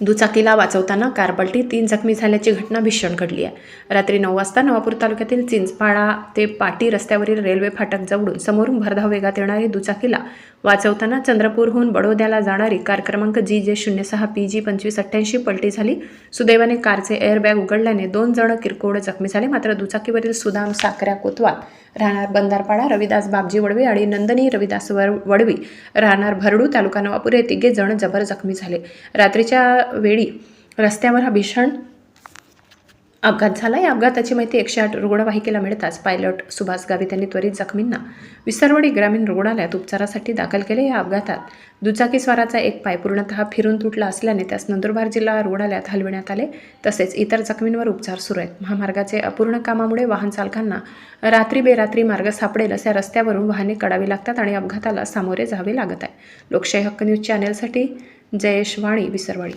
दुचाकीला वाचवताना कार पलटी तीन जखमी झाल्याची घटना भीषण घडली आहे. रात्री नऊ वाजता नवापूर तालुक्यातील चिंचपाडा ते पाटी रस्त्यावरील रेल्वे फाटक जवळून समोरून भरधाव वेगात येणारी दुचाकीला वाचवताना चंद्रपूरहून बडोद्याला जाणारी कार क्रमांक जी जे शून्य सहा पी जी पंचवीस अठ्ठ्याऐंशी पलटी झाली. सुदैवाने कारचे एअरबॅग उघडल्याने दोन जण किरकोळ जखमी झाले. मात्र दुचाकीवरील सुदाम साकऱ्या कोतवाल राहणार बंदारपाडा रविदास बाबजी वडवी आणि नंदनी रविदास वर वडवी राहणार भरडू तालुका नवापूर हे तिघे जण जबर जखमी झाले. रात्रीच्या वेळी रस्त्यावर हा भीषण अपघात झाला. या अपघाताची माहिती एकशे आठ रुग्णवाहिकेला मिळताच पायलट सुभाष गावित यांनी त्वरित जखमींना विसरवडी ग्रामीण रुग्णालयात उपचारासाठी दाखल केले. या अपघातात दुचाकीस्वाराचा एक पाय पूर्णतः फिरून तुटला असल्याने त्यास नंदुरबार जिल्हा रुग्णालयात हलविण्यात आले. तसेच इतर जखमींवर उपचार सुरू आहेत. महामार्गाचे अपूर्ण कामामुळे वाहन चालकांना रात्री बेरात्री मार्ग सापडेल अशा रस्त्यावरून वाहने काढावी लागतात आणि अपघाताला सामोरे जावे लागत आहे. लोकशाही हक्क न्यूज चॅनेलसाठी जयेश वाणी विसरवाडी